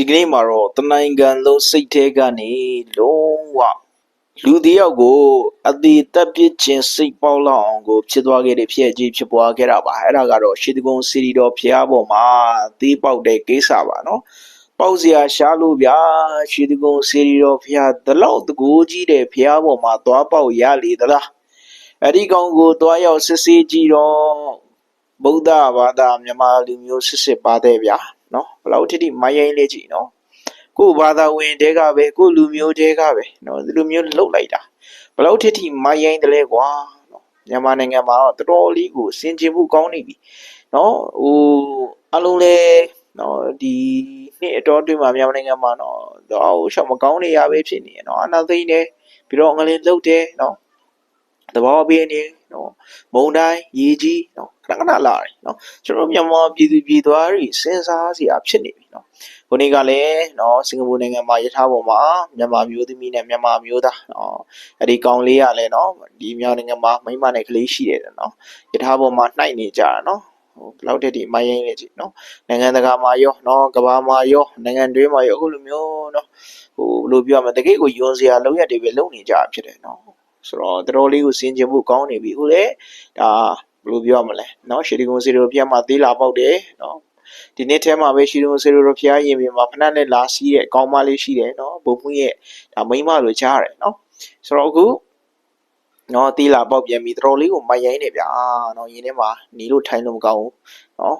ဒီကနေ့မှာတော့တနိုင်ငံလုံးစိတ်ထဲကနေလုံးဝလူတစ်ယောက်ကိုအသေးတက်ပစ်ခြင်းစိတ်ပေါက်လောက်အောင်ကိုဖြစ်သွားခဲ့တဲ့ဖြစ်အကြီးဖြစ်ပွားခဲ့တာပါအဲ့ဒါကတော့ရှေးတကုံစီရီတော်ဖျားပေါ်မှာသေးပေါက်တဲ့ကိစ္စပါနော်ပေါက်စရာရှားလို့ဗျာရှေးတကုံစီရီတော်ဖျားဒီလောက်တကူကြီးတဲ့ဖျားပေါ်မှာသွားပေါက်ရလေသလားအဲ့ဒီကောင်ကိုသွားရောက်စစ်ဆေးကြည့်တော့ ဗုဒ္ဓဘာသာမြန်မာလူမျိုးစစ်စစ်ပါတဲ့ဗျာနော်ဘယ်လောက်ထိထိမယိုင်းလေးကြည့်နော်ကိုယ့်ဘာသာဝင်တဲကပဲကိုယ့်လူမျိုးတဲကပဲနော်ဒီလူမျိုးလှုပ်လိုက်တာဘယ်လောက်ထိထိမယိုင်းတယ်လဲကွာနော်မြန်မာနိုင်ငံမှာတော့တော်တော်လေးကိုစင်ကြင်မှုကောင်းနေပြီနော်ဟိုအလုံးလဲနော်ဒီနှစ်အတော်အတွင်းမှာမြန်မာနိုင်ငံမှာတော့တော့ဟိုရှောက်မကောင်းနေရပဲဖြစ်နေရနော်အနာသိမ့်တယ်ပြီးတော့ငလင်းလှုပ်တယ်နော်တဘောပြင်းနေ နော်မုံတိုင်းရေကြီးနော်ခဏခဏလာတယ်နော်ကျွန်တော်မြန်မာပြည်သူပြည်သားတွေစဉ်းစားစရာဖြစ်နေပြီနော်ခုနေ့ကလည်းနော်စင်ကာပူနိုင်ငံမှာယထာပေါ်မှာမြန်မာမျိုးသမီးနဲ့မြန်မာမျိုးသားနော်အဲ့ဒီကောင်လေးကလည်းနော်ဒီမြန်မာနိုင်ငံမှာမိန်းမနဲ့ကလေးရှိတယ်နော်ယထာပေါ်မှာနှိုက်နေကြတာနော်ဟိုဘယ်လောက်တက်ဒီမယိုင်းလေကြည့်နော်နိုင်ငံတကာမှာရောနော်ကမ္ဘာမှာရောနိုင်ငံတွင်းမှာရောအခုလိုမျိုးနော်ဟိုဘယ်လိုပြောရမလဲတကယ့်ကိုယွန်စရာလောက်ရက်တွေပဲလုပ်နေကြတာဖြစ်တယ်နော် ဆိုတော့တော်တော်လေးကိုစင်ကြင်မှုကောင်းနေပြီဟုတ်လေဒါဘယ်လိုပြောရမလဲเนาะရှီဒီကွန်စီရိုပြတ်မှာသေးလာပေါက်တယ်เนาะဒီနေ့ထဲမှာပဲရှီဒီကွန်စီရိုတို့ဖျားရင်ပြင်မှာဖနက်နဲ့လာစီးရဲ့အကောင်းမလေးရှိတယ်เนาะဘုံမှုရဲ့ဒါမိန်းမလိုကြားရတယ်เนาะဆိုတော့အခုเนาะသေးလာပေါက်ပြန်ပြီတော်တော်လေးကိုမယိုင်းနေဗျာเนาะရင်းထဲမှာหนีလို့ထိုင်လို့မကောင်းဘူးเนาะ